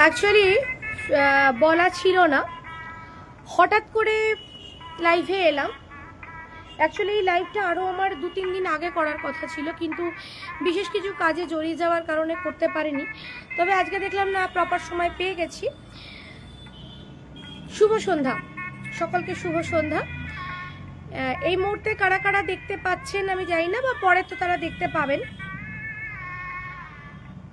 Actually বলা ছিল না। হঠাৎ করে লাইভে এলাম। অ্যাকচুয়ালি এই লাইভটা আরও আমার দু তিন দিন আগে করার কথা ছিল, কিন্তু বিশেষ কিছু কাজে জড়িয়ে যাওয়ার কারণে করতে পারিনি। তবে আজকে দেখলাম না প্রপার সময় পেয়ে গেছি। শুভ সন্ধ্যা। সকলকে শুভ সন্ধ্যা। এই মুহূর্তে কারা কারা দেখতে পাচ্ছেন আমি জানি না, বা পরে তো তারা দেখতে পাবেন।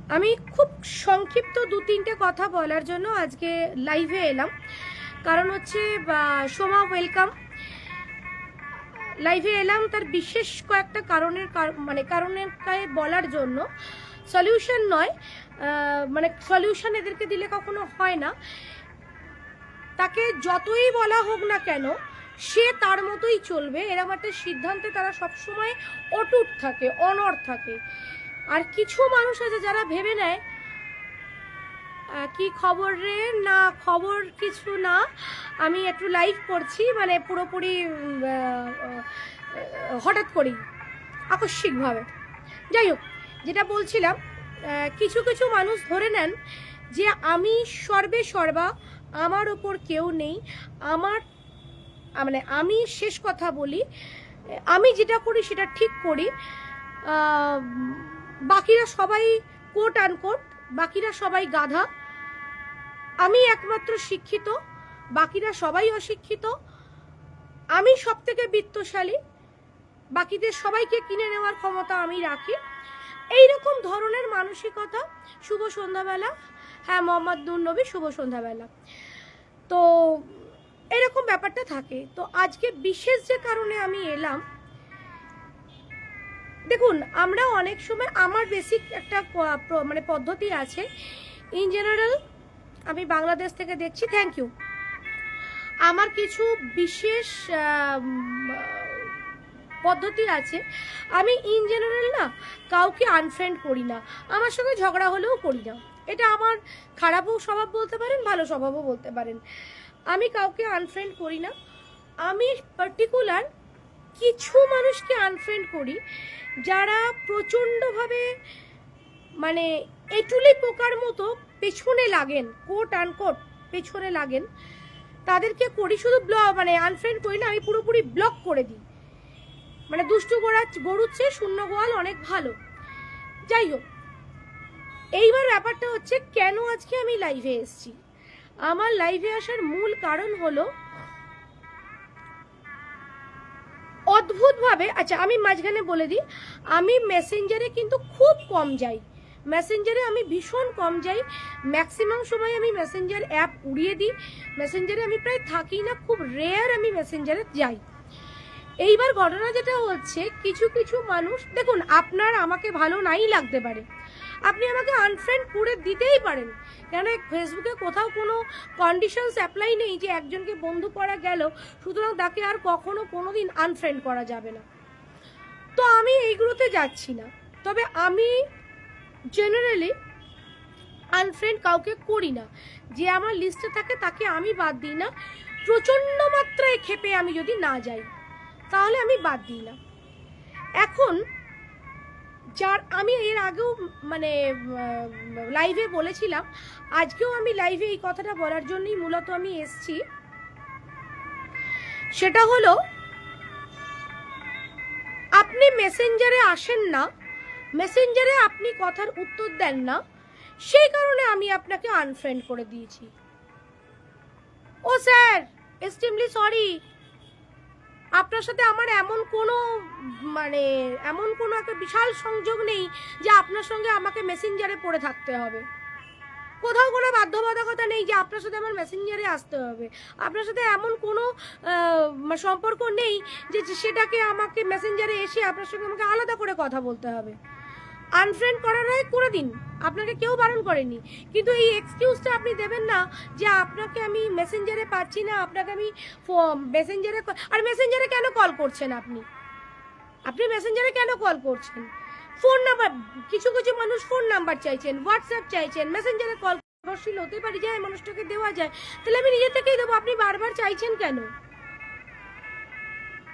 আমি খুব সংক্ষিপ্ত দু তিনটে কথা বলার জন্য আজকে লাইভে এলাম। কারণ হচ্ছে সোমা ওয়েলকাম লাইভে এলাম তার বিশেষ কয়েকটা কারণের কার- মানে কারণের বলার জন্য। সলিউশন নয় মানে সলিউশন এদেরকে দিলে কখনো হয় না। তাকে যতই বলা হোক না কেন, সে তার মতোই চলবে। এরকম একটা সিদ্ধান্তে তারা সবসময় অটুট থাকে অনর থাকে। আর কিছু মানুষ আছে যারা ভেবে নেয় কি খবর রে? না, খবর কিছু না। আমি একটু লাইভ করছি মানে পুরোপুরি হঠাৎ করেই, আকস্মিকভাবে। যাই হোক, যেটা বলছিলাম কিছু কিছু মানুষ ধরে নেন যে আমি সর্বে সর্বা আমার ওপর কেউ নেই। আমার মানে আমি শেষ কথা বলি আমি যেটা করি সেটা ঠিক করি। বাকিরা সবাই কোট আনকোট বাকিরা সবাই গাধা। আমি একমাত্র শিক্ষিত, বাকিরা সবাই অশিক্ষিত। আমি সব থেকে বিত্তশালী, বাকিদের সবাইকে কিনে নেওয়ার ক্ষমতা আমি রাখি। এই রকম ধরনের মানসিকতা, শুভ সন্ধ্যাবেলা। হ্যাঁ মোহাম্মদ নুর নবী, শুভ সন্ধ্যাবেলা। তো, এরকম ব্যাপারটা থাকে। তো আজকে বিশেষ যে কারণে আমি এলাম দেখুন, আমরা অনেক সময় আমার বেসিক একটা মানে পদ্ধতি আছে। ইন জেনারেল আমি বাংলাদেশ থেকে দেখছি থ্যাংক ইউ আমার কিছু বিশেষ পদ্ধতি আছে। আমি ইন জেনারেল না, কাউকে আনফ্রেন্ড করি না। আমার সঙ্গে ঝগড়া হলেও করি না। এটা আমার খারাপও স্বভাব বলতে পারেন, ভালো স্বভাবও বলতে পারেন। আমি কাউকে আনফ্রেন্ড করি না। আমি পার্টিকুলার কিছু মানুষকে আনফ্রেন্ড করি, যারা প্রচণ্ডভাবে মানে এটুলি পোকার মতো পেছনে লাগেন কোট আনকোট পেছনে লাগেন, তাদেরকে করি শুধু ব্লক মানে আনফ্রেন্ড করি না, আমি পুরোপুরি ব্লক করে দিই। মানে দুষ্টু গোড়া গরুর চেয়ে শূন্য গোয়াল অনেক ভালো। যাই হোক, এইবার ব্যাপারটা হচ্ছে কেন আজকে আমি লাইভে এসেছি? আমার লাইভে আসার মূল কারণ হলো অদ্ভুতভাবে আচ্ছা আমি মাঝখানে বলে দিই, আমি মেসেঞ্জারে কিন্তু খুব কম যাই। মেসেঞ্জারে আমি ভীষণ কম যাই। ম্যাক্সিমাম সময় আমি মেসেঞ্জার অ্যাপ উড়িয়ে দিই। মেসেঞ্জারে আমি প্রায় থাকি না, খুব রেয়ার আমি মেসেঞ্জারে যাই। এইবার ঘটনা যেটা হচ্ছে, কিছু কিছু মানুষ, দেখুন, আপনার আমাকে ভালো নাই লাগতে পারে। আপনি আমাকে আনফ্রেন্ড করে দিতেই পারেন। কেন ফেসবুকে কোথাও কোনো কন্ডিশনস অ্যাপ্লাই নেই যে একজনকে বন্ধু করা গেল, সুতরাং তাকে আর কখনো কোনো দিন আনফ্রেন্ড করা যাবে না। তো আমি এইগুলোতে যাচ্ছি না। তবে আমি জেনারেলি আনফ্রেন্ড কাউকে করি না। যে আমার লিস্টে থাকে তাকে আমি বাদ দিই না। প্রচণ্ড মাত্রায় ক্ষেপে আমি যদি না যাই, তাহলে আমি বাদ দিই না। এখন যার আমি এর আগেও মানে লাইভে বলেছিলাম। আজকেও আমি লাইভে এই কথাটা বলার জন্যই মূলত আমি এসছি। সেটা হলো, আপনি মেসেঞ্জারে আসেন না মেসেঞ্জারে আপনি কথার উত্তর দেন না, সেই কারণে আমি আপনাকে আনফ্রেন্ড করে দিয়েছি। ও স্যার এক্সট্রিমলি সরি আপনার সাথে আমার এমন কোনো মানে এমন কোনো একটা বিশাল সংযোগ নেই যে আপনার সঙ্গে আমাকে মেসেঞ্জারে পড়ে থাকতে হবে। কোথাও কোনো বাধ্যবাধকতা নেই যে আপনার সাথে আমার মেসেঞ্জারে আসতে হবে। আপনার সাথে এমন কোনো সম্পর্ক নেই যে সেটাকে আমাকে মেসেঞ্জারে এসে আপনার সঙ্গে আমাকে আলাদা করে কথা বলতে হবে। আনফ্রেন্ড করার হয় করে দিন আপনাকে কেউ বারণ করেনি। কিন্তু এই এক্সকিউজটা আপনি দেবেন না যে আপনাকে আমি মেসেঞ্জারে পাচ্ছি না, আপনাকে আমি মেসেঞ্জারে আর মেসেঞ্জারে কেন কল করছেন আপনি? আপনি মেসেঞ্জারে কেন কল করছেন? ফোন নাম্বার কিছু কিছু মানুষ ফোন নাম্বার চাইছেন হোয়াটসঅ্যাপ চাইছেন মেসেঞ্জারে কল নির্ভরশীল হতে পারি যায় মানুষটাকে দেওয়া যায়। তাহলে আমি নিজে থেকেই দেবো, আপনি বারবার চাইছেন কেন?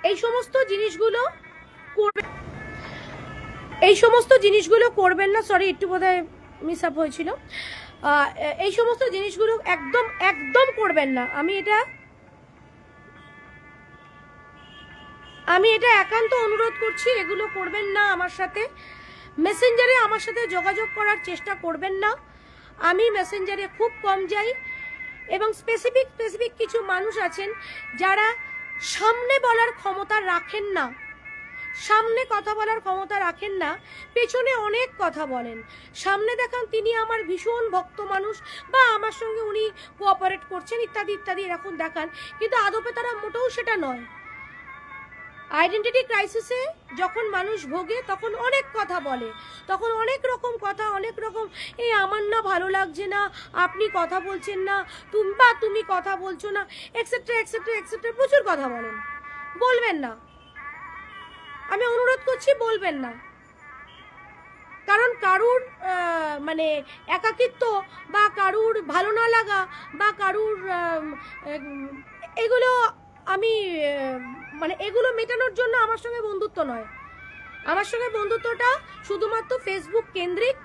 এই সমস্ত জিনিসগুলো করবে এই সমস্ত জিনিসগুলো করবেন না সরি একটু বোধহয় মিস আপ হয়েছিল। এই সমস্ত জিনিসগুলো একদম একদম করবেন না। আমি এটা আমি এটা একান্ত অনুরোধ করছি, এগুলো করবেন না আমার সাথে। মেসেঞ্জারে আমার সাথে যোগাযোগ করার চেষ্টা করবেন না। আমি মেসেঞ্জারে খুব কম যাই এবং স্পেসিফিক স্পেসিফিক কিছু মানুষ আছেন যারা সামনে বলার ক্ষমতা রাখেন না। সামনে কথা বলার ক্ষমতা রাখেন না, পেছনে অনেক কথা বলেন। সামনে দেখান তিনি আমার ভীষণ ভক্ত মানুষ বা আমার সঙ্গে উনি কোঅপারেট করছেন, ইত্যাদি ইত্যাদি এরকম দেখান। কিন্তু আদপে তারা মোটেও সেটা নয়। আইডেন্টিটি ক্রাইসিসে যখন মানুষ ভোগে, তখন অনেক কথা বলে। তখন অনেক রকম কথা, অনেক রকম এই আমার না ভালো লাগছে না, আপনি কথা বলছেন না, তুমি, বা তুমি কথা বলছো না এক্সেট্রা এক্সেট্রা এক্সেট্রা প্রচুর কথা বলেন। বলবেন না। আমি অনুরোধ করছি বলবেন না। কারণ কারুর মানে একাকিত্ব বা কারুর ভালো না লাগা বা কারুর এগুলো আমি মানে এগুলো মেটানোর জন্য আমার সঙ্গে বন্ধুত্ব নয়। আমার সঙ্গে বন্ধুত্বটা শুধুমাত্র ফেসবুক কেন্দ্রিক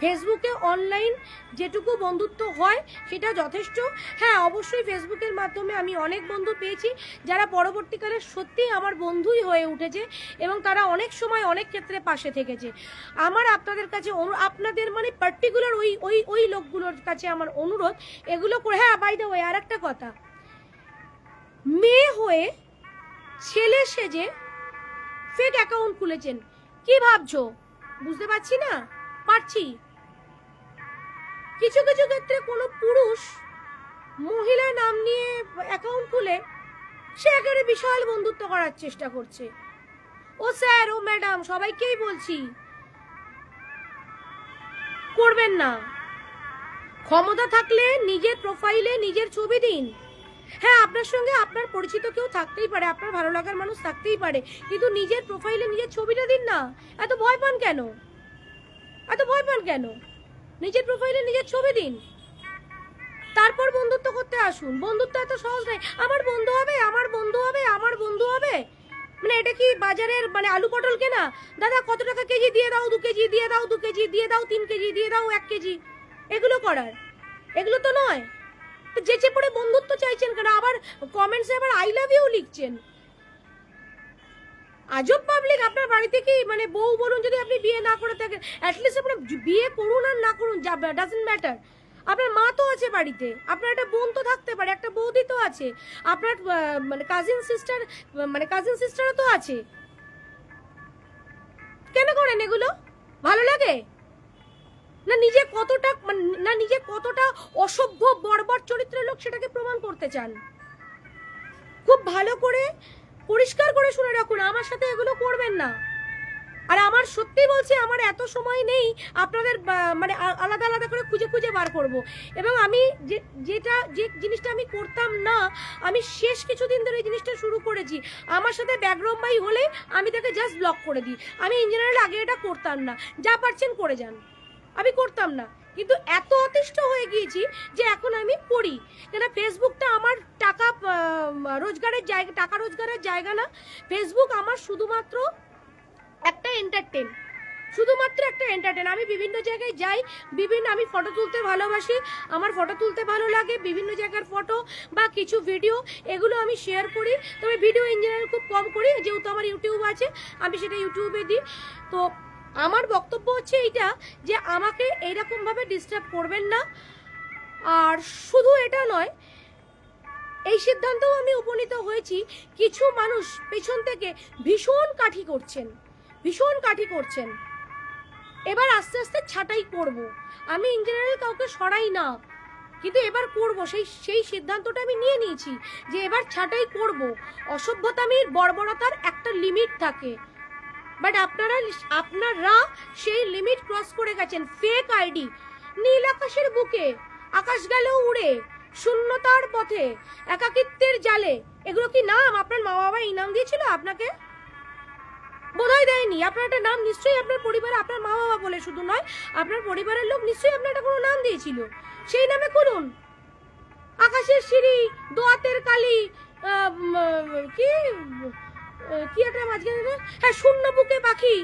ফেসবুকে অনলাইন যেটুকু বন্ধুত্ব হয়, সেটা যথেষ্ট। হ্যাঁ অবশ্যই ফেসবুকের মাধ্যমে আমি অনেক বন্ধু পেয়েছি, যারা পরবর্তীকালে সত্যিই আমার বন্ধুই হয়ে উঠেছে এবং তারা অনেক সময় অনেক ক্ষেত্রে পাশে থেকেছে। আমার আপনাদের কাছে আপনাদের মানে পার্টিকুলার ওই ওই ওই লোকগুলোর কাছে আমার অনুরোধ, এগুলো করে হ্যাঁ বাই দ্য ওয়ে আর একটা কথা। মেয়ে হয়ে ছেলে সেজে ফেক অ্যাকাউন্ট খুলেছেন, কি ভাবছ? বুঝতে পারছি না? পারছি। কিছু কিছু ক্ষেত্রে কোনো পুরুষ মহিলা নাম নিয়ে অ্যাকাউন্ট খুলে সে একেবারে বিশাল বন্ধুত্ব করার চেষ্টা করছে। ও স্যার ও ম্যাডাম সবাইকেই বলছি, করবেন না। ক্ষমতা থাকলে নিজের প্রোফাইলে নিজের ছবি দিন। হ্যাঁ আপনার সঙ্গে আপনার পরিচিত কেউ থাকতেই পারে, আপনার ভালো লাগার মানুষ থাকতেই পারে, কিন্তু নিজের প্রোফাইলে নিজের ছবিটা দিন না। এত ভয় পান কেন? এত ভয় পান কেন? নিজের প্রোফাইলে নিজের ছবি দিন। তারপর বন্ধুত্ব করতে আসুন। বন্ধুত্ব এত সহজ নয়। আমার বন্ধু হবে, আমার বন্ধু হবে, আমার বন্ধু হবে। মানে এটা কি বাজারের মানে আলু পটল কেনা? দাদা, কত টাকা কেজি দিয়ে দাও? দু কেজি দিয়ে দাও, দু কেজি দিয়ে দাও, তিন কেজি দিয়ে দাও, এক কেজি। এগুলো করার। এগুলো তো নয়। যেচে পড়ে বন্ধুত্ব চাইছেন কেন? আবার কমেন্টসে আবার আই লাভ ইউ লিখছেন। আজব পাবলিক আপনার বাড়িতে কি মানে বউ বলুন যদি আপনি বিয়ে না করে থাকেন অ্যাটলিস্ট আপনার বিয়ে করুন আর না করুন ডাজেন্ট ম্যাটার আপনার মা তো আছে বাড়িতে, আপনার একটা বোন তো থাকতে পারে, একটা বৌদি তো আছে, আপনার মানে কাজিন সিস্টার মানে কাজিন সিস্টারও তো আছে। কেন করেন এগুলো? ভালো লাগে? না নিজে কতটা মানে না নিজে কতটা অসভ্য, বর্বর চরিত্রের লোক সেটাকে প্রমাণ করতে চান? খুব ভালো করে পরিষ্কার করে শুনে রাখুন, আমার সাথে এগুলো করবেন না। আর আমার সত্যি বলছি, আমার এত সময় নেই, আপনাদের মানে আলাদা আলাদা করে খুঁজে খুঁজে বার করব। এবং আমি যে, যেটা, যে জিনিসটা আমি করতাম না, আমি শেষ কিছুদিন ধরে এই জিনিসটা শুরু করেছি। আমার সাথে ব্যাকগ্রাউন্ড বাই হলে আমি তাকে জাস্ট ব্লক করে দিই। আমি ইন জেনারেল আগে এটা করতাম না। যা পারছেন করে যান। আমি করতাম না। কিন্তু এত অতিষ্ঠ হয়ে গিয়েছি যে এখন আমি পড়ি। কেন ফেসবুকটা আমার টাকা রোজগারের জায়গা, টাকা রোজগারের জায়গা না। ফেসবুক আমার শুধুমাত্র একটা এন্টারটেন শুধুমাত্র একটা এন্টারটেন আমি বিভিন্ন জায়গায় যাই, বিভিন্ন আমি ফটো তুলতে ভালোবাসি, আমার ফটো তুলতে ভালো লাগে, বিভিন্ন জায়গার ফটো বা কিছু ভিডিও এগুলো আমি শেয়ার করি। তবে ভিডিও ইঞ্জিনিয়ার খুব কম করি, যেহেতু আমার ইউটিউব আছে, আমি সেটা ইউটিউবে দিই। তো আমার বক্তব্য হচ্ছে এইটা যে আমাকে এইরকমভাবে ডিস্টার্ব করবেন না। আর শুধু এটা নয়, এই সিদ্ধান্তেও আমি উপনীত হয়েছি, কিছু মানুষ পেছন থেকে ভীষণ কাঠি করছেন, ভীষণ কাঠি করছেন। এবার আস্তে আস্তে ছাটাই করব। আমি ইন জেনারেল কাউকে সরাই না, কিন্তু এবার করব। সেই সেই সিদ্ধান্তটা আমি নিয়ে নিয়েছি যে এবার ছাটাই করব। অসভ্যতামির বর্বরতার একটা লিমিট থাকে। বাট আপনারা আপনারা সেই লিমিট ক্রস করে গেছেন। ফেক আইডি নীল আকাশের বুকে, আকাশ গেল উড়ে, শূন্যতার পথে, একাকিত্বের জালে। এগুলো কি নাম? আপনার মা বাবা ইনাম দিয়েছিল আপনাকে? বোধহয় দেয়নি। আপনার একটা নাম নিশ্চয়ই আপনার পরিবারে আপনার মা বাবা বলে শুধু নয়, আপনার পরিবারের লোক নিশ্চয়ই আপনার একটা কোনো নাম দিয়েছিল। সেই নামে করুন আকাশের সিঁড়ি, দোয়াতের কালি কি? কি একটা মাঝখানে? হ্যাঁ শূন্য বুকে পাখি।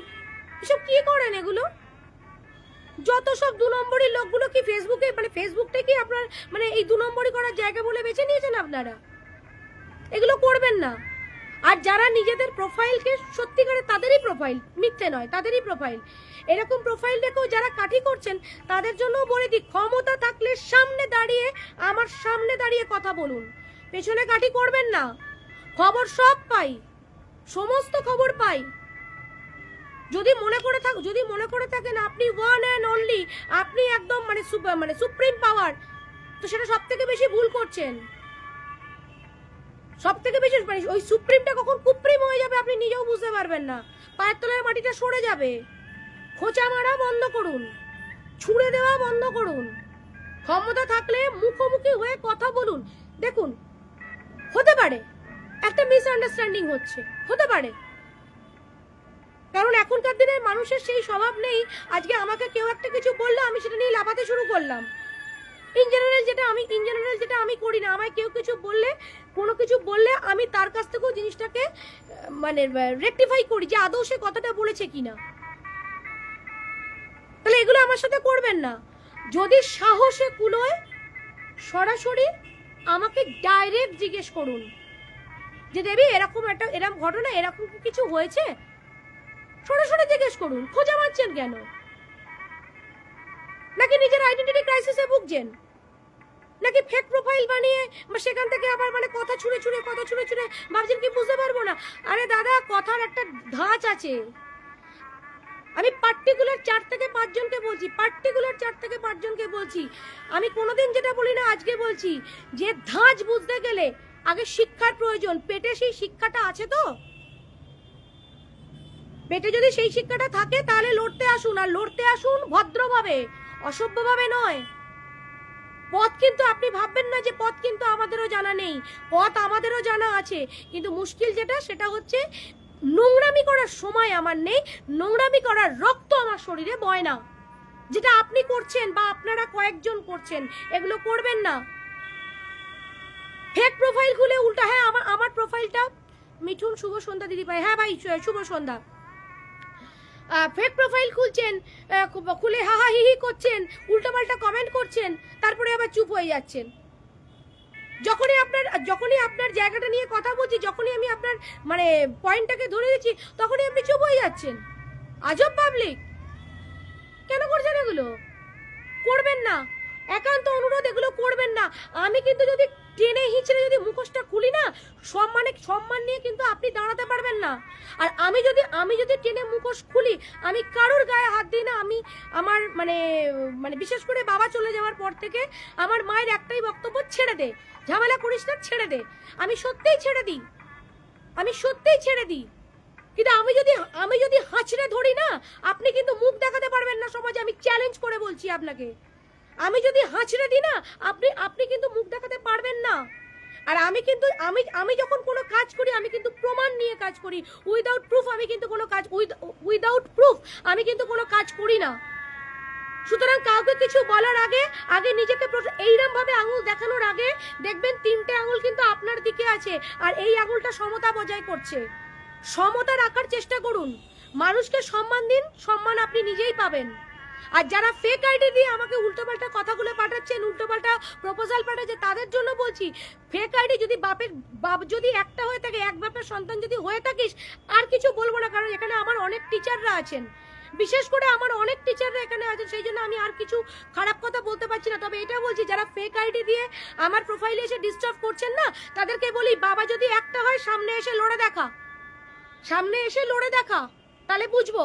এসব কি করেন এগুলো? যত সব দু নম্বরই লোকগুলো কি ফেসবুকে মানে ফেসবুকটা কি আপনার মানে এই দু নম্বরই করার জায়গা বলে বেছে নিয়েছেন আপনারা? এগুলো করবেন না। আর যারা নিজেদের প্রোফাইলকে সত্যিকারে তাদেরই প্রোফাইল, মিথ্যে নয়, তাদেরই প্রোফাইল। এরকম প্রোফাইল রেখেও যারা কাঠি করছেন, তাদের জন্য বলে দিই, ক্ষমতা থাকলে সামনে দাঁড়িয়ে, আমার সামনে দাঁড়িয়ে কথা বলুন। পেছনে কাঠি করবেন না। খবর সব পাই। সমস্ত খবর পাই। যদি মনে করে থাক, যদি মনে করে থাকেন আপনি ওয়ান অ্যান্ড অনলি আপনি একদম মানে মানে সুপ্রিম পাওয়ার তো সেটা সব থেকে বেশি ভুল করছেন। সব থেকে বেশি মানে ওই সুপ্রিমটা কখন কুপ্রিম হয়ে যাবে আপনি নিজেও বুঝতে পারবেন না। পায়ের তলার মাটিটা সরে যাবে। খোঁচা মারা বন্ধ করুন। ছুঁড়ে দেওয়া বন্ধ করুন। ক্ষমতা থাকলে মুখোমুখি হয়ে কথা বলুন। দেখুন, হতে পারে। একটা মিসআন্ডারস্ট্যান্ডিং হচ্ছে। হতে পারে। কারণ এখনকার দিনে মানুষের সেই স্বভাব নেই, আজকে আমাকে কেউ একটা কিছু বলল, আমি সেটা নিয়ে লাফাতে শুরু করলাম। ইন জেনারেল যেটা আমি ইন জেনারেল যেটা আমি করি না, আমায় কেউ কিছু বললে, কোনো কিছু বললে আমি তার কাছ থেকেও জিনিসটাকে মানে রেকটিফাই করি যে আদৌ সে কথাটা বলেছে কিনা। তাহলে এগুলো আমার সাথে করবেন না। যদি সাহসে কুলোয়, সরাসরি আমাকে ডাইরেক্ট জিজ্ঞেস করুন। যে দেবী, এরকম একটা এরকম ঘটনা, এরকম কিছু হয়েছে? সরাসরি জিজ্ঞেস করুন, খোঁজা মারছেন কেন? নাকি নিজের আইডেন্টিটি ক্রাইসিসে ভুগছেন? নাকি ফেক প্রোফাইল বানিয়ে সেখান থেকে আবার মানে কথা ছুঁড়ে ছুঁড়ে, কথা ছুঁড়ে ছুঁড়ে ভাবছেন কি বুঝতে পারব না? আরে দাদা, কথার একটা ধাঁচ আছে। আমি পার্টিকুলার চার থেকে পাঁচজনকে বলছি পার্টিকুলার চার থেকে পাঁচজনকে বলছি। আমি কোনোদিন যেটা বলি না, আজকে বলছি, যে ধাঁচ বুঝতে গেলে আগে শিক্ষার প্রয়োজন। পেটে সেই শিক্ষাটা আছে তো? পেটে যদি সেই শিক্ষাটা থাকে, তাহলে লড়তে আসুন। আর লড়তে আসুন ভদ্রভাবে, অসভ্যভাবে নয়। পথ কিন্তু আপনি ভাববেন না যে পথ কিন্তু আমাদেরও জানা নেই। পথ আমাদেরও জানা আছে। কিন্তু মুশকিল যেটা, সেটা হচ্ছে নোংরামি করার সময় আমার নেই, নোংরামি করার রক্ত আমার শরীরে বয় না। যেটা আপনি করছেন বা আপনারা কয়েকজন করছেন, এগুলো করবেন না। ফেক প্রোফাইল খুলে উল্টা হ্যাঁ আমার আমার প্রোফাইলটা মিঠুন, শুভ সন্ধ্যা দিদি ভাই। হ্যাঁ ভাই শুভ সন্ধ্যা। ফেক প্রোফাইল খুলছেন খুলে হাহা হিহি করছেন, উল্টোপাল্টা কমেন্ট করছেন, তারপরে আবার চুপ হয়ে যাচ্ছেন। যখনই আপনার যখনই আপনার জায়গাটা নিয়ে কথা বলছি, যখনই আমি আপনার মানে পয়েন্টটাকে ধরে দিচ্ছি, তখনই আপনি চুপ হয়ে যাচ্ছেন। আজব পাবলিক কেন করছেন এগুলো? করবেন না। একান্ত অনুরোধ, এগুলো করবেন না। আমি কিন্তু যদি টেনে হিঁচড়ে যদি মুখোশটা খুলি না, সম্মানে সম্মান নিয়ে কিন্তু আপনি দাঁড়াতে পারবেন না। আর আমি যদি আমি যদি টেনে মুখোশ খুলি, আমি কারোর গায়ে হাত দিই না, আমি আমার মানে মানে বিশেষ করে বাবা চলে যাওয়ার পর থেকে আমার মায়ের একটাই বক্তব্য, ছেড়ে দে। ঝামেলা করিস না, ছেড়ে দে। আমি সত্যিই ছেড়ে দিই। আমি সত্যিই ছেড়ে দিই। কিন্তু আমি যদি আমি যদি হাঁচড়ে ধরি না, আপনি কিন্তু মুখ দেখাতে পারবেন না সমাজে। আমি চ্যালেঞ্জ করে বলছি আপনাকে। আমি যদি হাঁচড়ে দিই না, আপনি আপনি কিন্তু মুখ দেখাতে পারবেন না। আর আমি কিন্তু, আমি আমি যখন কোনো কাজ করি, আমি কিন্তু প্রমাণ নিয়ে কাজ করি। উইদাউট প্রুফ আমি কিন্তু কোনো কাজ উইদাউট প্রুফ আমি কিন্তু কোনো কাজ করি না। সুতরাং কাউকে কিছু বলার আগে আগে নিজেকে এইরম ভাবে আঙুল দেখানোর আগে দেখবেন তিনটে আঙুল কিন্তু আপনার দিকে আছে, আর এই আঙুলটা সমতা বজায় করছে। সমতা রাখার চেষ্টা করুন। মানুষকে সম্মান দিন, সম্মান আপনি নিজেই পাবেন। আর যারা ফেক আইডি দিয়ে আমাকে উল্টোপাল্টা কথাগুলো পাঠাচ্ছেন, উল্টোপাল্টা প্রপোজাল পাঠাচ্ছে, তাদের জন্য বলছি ফেক আইডি যদি বাপের বাপ যদি একটা হয়ে থাকে, এক বাপের সন্তান যদি হয়ে থাকিস, আর কিছু বলব না, কারণ এখানে আমার অনেক টিচাররা আছেন। বিশেষ করে আমার অনেক টিচাররা এখানে আছেন, সেই জন্য আমি আর কিছু খারাপ কথা বলতে পারছি না। তবে এটা বলছি, যারা ফেক আইডি দিয়ে আমার প্রোফাইলে এসে ডিস্টার্ব করছেন না, তাদেরকে বলি, বাবা যদি একটা হয়, সামনে এসে লড়ে দেখা। সামনে এসে লড়ে দেখা, তাহলে বুঝব।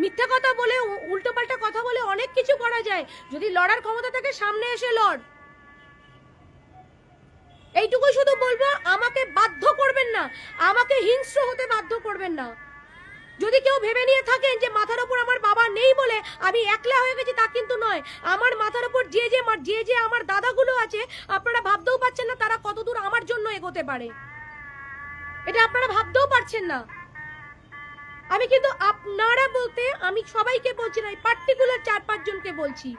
মিথ্যা কথা বলে উল্টো পাল্টা কথা বলে অনেক কিছু করা যায়। যদি লড়ার ক্ষমতা থাকে, সামনে এসে লড়। এইটুকু শুধু বলব, আমাকে বাধ্য করবেন না। আমাকে হিংস্র হতে বাধ্য করবেন না। যদি কেউ ভেবে নিয়ে থাকেন যে মাথার ওপর আমার বাবা নেই বলে আমি একলা হয়ে গেছি, তা কিন্তু নয়। আমার মাথার ওপর যে যে যে যে আমার দাদাগুলো আছে, আপনারা ভাবতেও পারছেন না তারা কতদূর আমার জন্য এগোতে পারে। এটা আপনারা ভাবতেও পারছেন না। আমি কিন্তু আপনারা বলতে আমি সবাইকে বলছি না পার্টিকুলার চার পাঁচজনকে বলছি।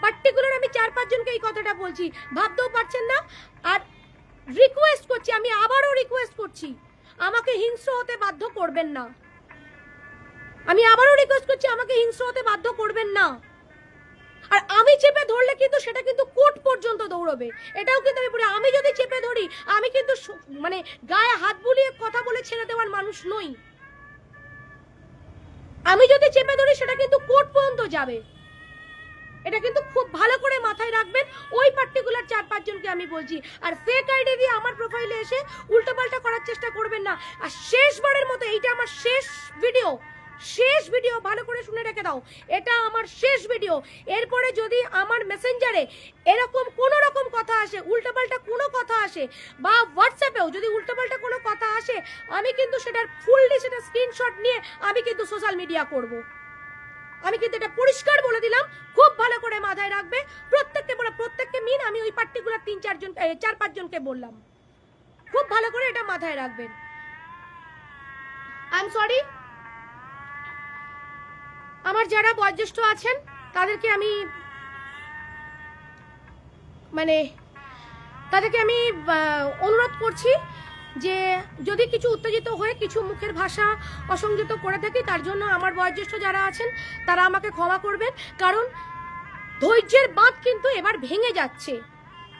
পার্টিকুলার আমি চার পাঁচজনকে এই কথাটা বলছি। ভাবতেও পারছেন না? আর রিকোয়েস্ট করছি, আমি আবারও রিকোয়েস্ট করছি। আমাকে হিংস্র হতে বাধ্য করবেন না। আমি আবারও রিকোয়েস্ট করছি, আমাকে হিংস্র হতে বাধ্য করবেন না। আর আমি চেপে ধরলে কিন্তু সেটা কিন্তু কোর্ট পর্যন্ত দৌড়বে। এটাও কিন্তু আমি বলি, আমি যদি চেপে ধরি, আমি কিন্তু মানে গায়ে হাত বুলিয়ে কথা বলে ছেড়ে দেওয়ার মানুষ নই। আমি যদি চেপে ধরি, সেটা কিন্তু কোর্ট পর্যন্ত যাবে। এটা কিন্তু খুব ভালো করে মাথায় রাখবেন। ওই পার্টিকুলার চার পাঁচজনকে আমি বলছি। আর ফেক আইডি দিয়ে আমার প্রোফাইলে এসে উল্টোপাল্টা করার চেষ্টা করবেন না। আর শেষবারের মতো এইটা আমার শেষ ভিডিও শেষ ভিডিও ভালো করে শুনে রেখে দাও। এটা আমার শেষ ভিডিও এরপরে যদি আমার মেসেঞ্জারে এরকম কোনো রকম কথা আসে, উল্টোপাল্টা কোনো কথা আসে, বা হোয়াটসঅ্যাপেও যদি উল্টোপাল্টা কোনো কথা আসে, আমি কিন্তু সেটার ফুললি সেটা স্ক্রিনশট নিয়ে আমি কিন্তু সোশ্যাল মিডিয়া করব। আমি কিন্তু এটা পরিষ্কার বলে দিলাম, খুব ভালো করে মাথায় রাখবে। প্রত্যেককে বলে, প্রত্যেককে মিন আমি ওই পার্টিকুলার তিন চারজন চার পাঁচজনকে বললাম। খুব ভালো করে এটা মাথায় রাখবেন। আই এম সরি আমার যারা বয়োজ্যেষ্ঠ আছেন, তাদেরকে আমি মানে তাদেরকে আমি অনুরোধ করছি যে যদি কিছু উত্তেজিত হয়ে কিছু মুখের ভাষা অসংযত করে থাকি, তার জন্য আমার বয়োজ্যেষ্ঠ যারা আছেন, তারা আমাকে ক্ষমা করবেন। কারণ ধৈর্যের বাঁধ কিন্তু এবার ভেঙে যাচ্ছে।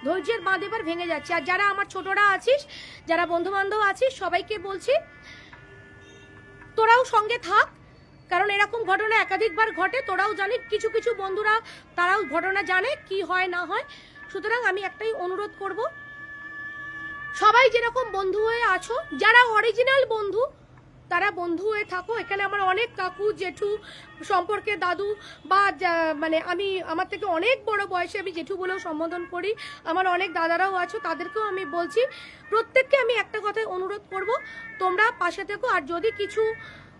ধৈর্যের বাঁধ এবার ভেঙে যাচ্ছে। আর যারা আমার ছোটরা আছিস, যারা বন্ধু বান্ধব আছিস, সবাইকে বলছি, তোরাও সঙ্গে থাক। কারণ এরকম ঘটনা একাধিকবার ঘটে, তোরাও জানিস কিছু কিছু বন্ধুরা, তারাও ঘটনা জানে কি হয় না হয়। সুতরাং আমি একটাই অনুরোধ করব, সবাই যেরকম বন্ধু হয়ে আছো, যারা অরিজিনাল বন্ধু, তারা বন্ধু হয়ে থাকো। এখানে আমার অনেক কাকু, জেঠু, সম্পর্কে দাদু বা মানে আমি, আমার থেকে অনেক বড় বয়সে আমি জেঠু বলেও সম্বোধন করি। আমার অনেক দাদারাও আছো, তাদেরকেও আমি বলছি, প্রত্যেককে আমি একটা কথাই অনুরোধ করব, তোমরা পাশে থেকো। আর যদি কিছু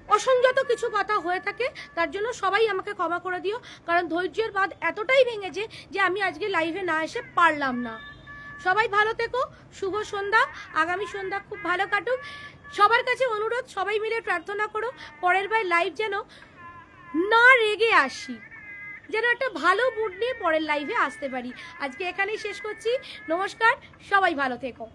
অসংযত কিছু কথা হয়ে থাকে, তার জন্য সবাই আমাকে ক্ষমা করে দিও। কারণ ধৈর্যের বাদ এতটাই ভেঙেছে যে আমি আজকে লাইভে না এসে পারলাম না। সবাই ভালো থেকো, শুভ সন্ধ্যা, আগামী সন্ধ্যা খুব ভালো কাটুক। সবার কাছে অনুরোধ, সবাই মিলে প্রার্থনা করো, পরের বার লাইভ যেন না রেগে আসি। যেন একটা ভালো মুড নিয়ে পরের লাইভে আসতে পারি। আজকে এখানেই শেষ করছি। নমস্কার, সবাই ভালো থেকো।